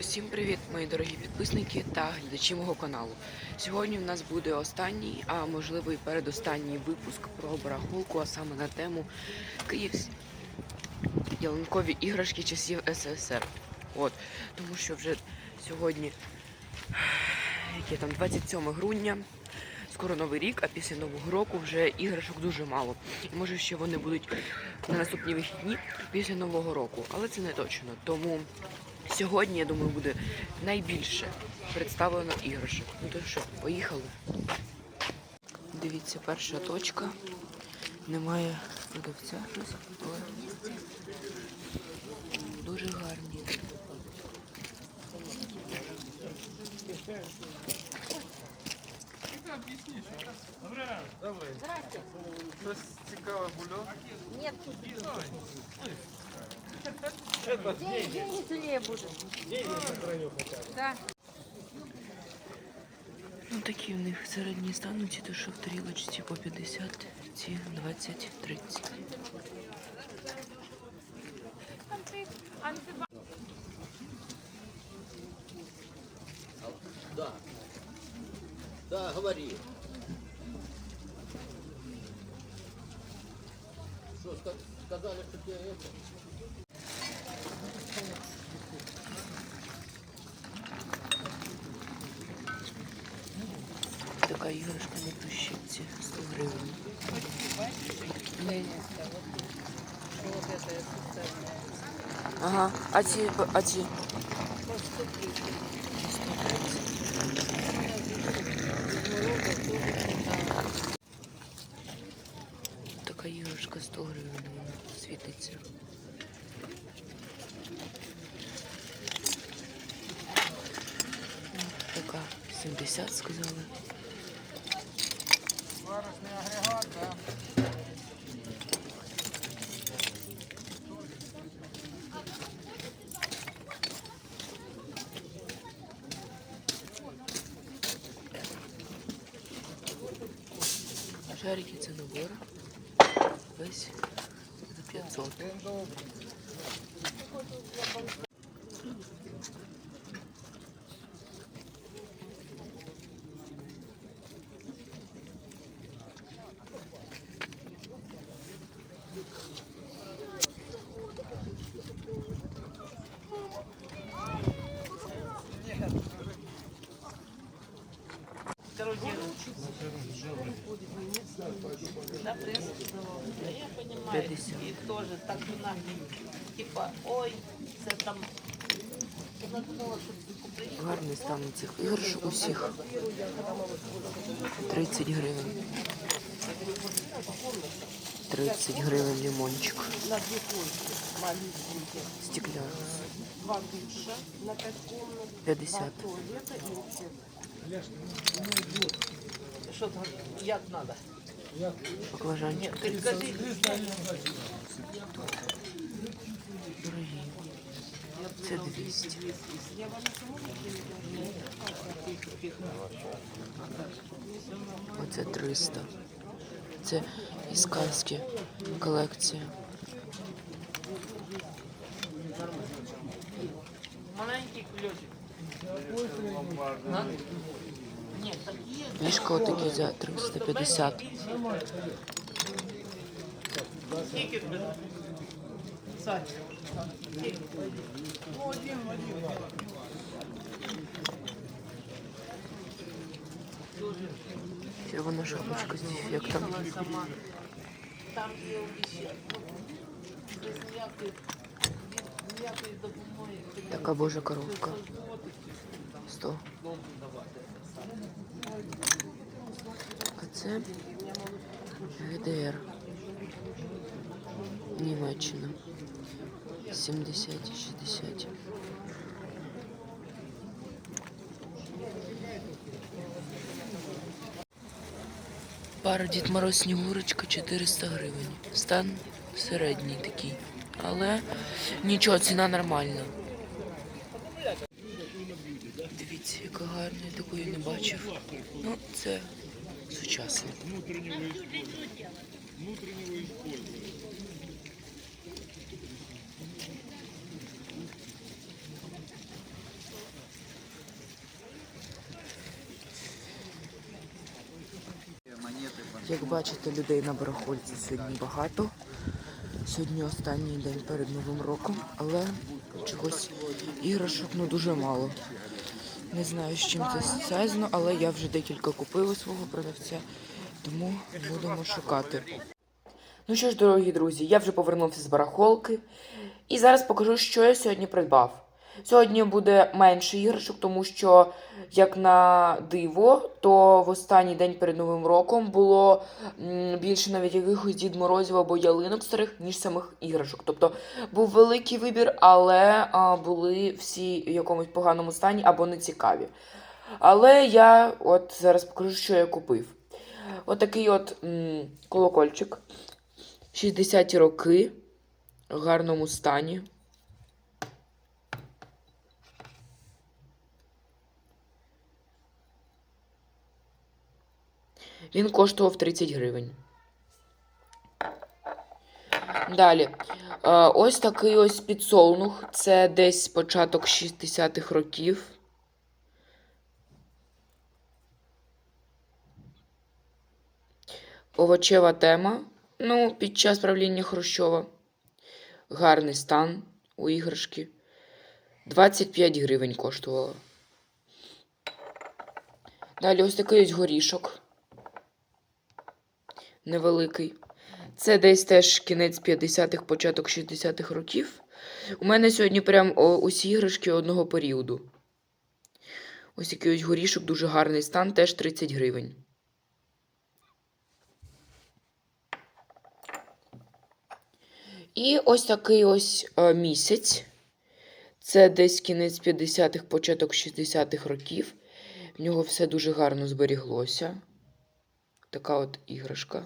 Всім привіт, мої дорогі підписники та глядачі мого каналу. Сьогодні в нас буде останній, а можливо і передостанній випуск про барахолку, а саме на тему Київські ялинкові іграшки часів СССР. От, тому що вже сьогодні яке там 27 грудня, скоро новий рік, а після нового року вже іграшок дуже мало. І може ще вони будуть на наступні вихідні після нового року, але це не точно. Тому Сьогодні, я думаю, буде найбільше представлено іграшок. Ну то що, поїхали. Дивіться, перша точка. Немає продавця але дуже гарні. Щось цікаве бульон. Нет, деньги, деньги ценнее будут. Да. Ну такі в них середні стануть, ці то що в тарілочці по 50, ці 20, 30. Да. Да, говори. Что, ска- сказали, что тебе это? Ага, а ці, а ці? Така іграшка 100 гривень світиться. Така 70 сказали. Шарики це набор. Весь за 500. Він добрий. Да, принципе, да, я понимаю. 50. И тоже так вона, типа, ой, це там. Гарний стан цих іграшок усіх. 30 гривень. 30 гривень лимончик. На дві кульки маленькі. Стекляр. Два душа на п'ять комнат. 50. Туалета і. Що там, як надо? Баклажанчик. Дорогі. Це 200. Оце 300. Це ісканські колекція. маленький ключик. Ліжко отакі за 350. Скільки тобі? Сань. скільки? Червона шапочка з дефектом. Там допомоги. Така божа коровка. 100. Це ГДР. Німеччина. 70-60. Пара Дід Мороз Снігурочка 400 гривень. Стан середній такий. Але нічого, ціна нормальна. Дивіться, яка гарна, я такої не бачив. Ну, це сучасник. Як бачите, людей на барахольці сьогодні багато. Сьогодні останній день перед новим роком, але чогось іграшок ну, дуже мало. Не знаю, з чим це зв'язано, але я вже декілька купила свого продавця, тому будемо шукати. Ну що ж, дорогі друзі, я вже повернувся з барахолки і зараз покажу, що я сьогодні придбав. Сьогодні буде менше іграшок, тому що, як на диво, то в останній день перед Новим роком було більше навіть якихось Дід Морозів або ялинок старих, ніж самих іграшок. Тобто був великий вибір, але а, були всі в якомусь поганому стані або нецікаві. Але я от зараз покажу, що я купив. Отакий от, м, колокольчик. 60-ті роки в гарному стані. Він коштував 30 гривень. Далі. Е, Ось такий ось підсолнух. Це десь початок 60-х років. Овочева тема. Ну, під час правління Хрущова. Гарний стан у іграшки. 25 гривень коштувало. Далі ось такий ось горішок. Невеликий. Це десь теж кінець 50-х, початок 60-х років. У мене сьогодні прям усі іграшки одного періоду. Ось такий ось горішок, дуже гарний стан, теж 30 гривень. І ось такий ось е, місяць. Це десь кінець 50-х, початок 60-х років. В нього все дуже гарно зберіглося. Така от іграшка.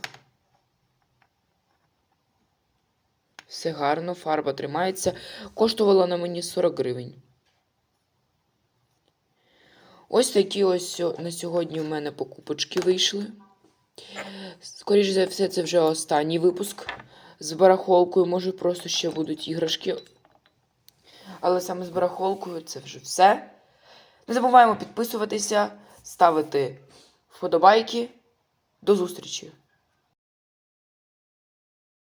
Все гарно, фарба тримається. Коштувала на мені 40 гривень. Ось такі ось на сьогодні у мене покупочки вийшли. Скоріше за все, це вже останній випуск з барахолкою. Може, просто ще будуть іграшки. Але саме з барахолкою це вже все. Не забуваємо підписуватися, ставити вподобайки. До зустрічі!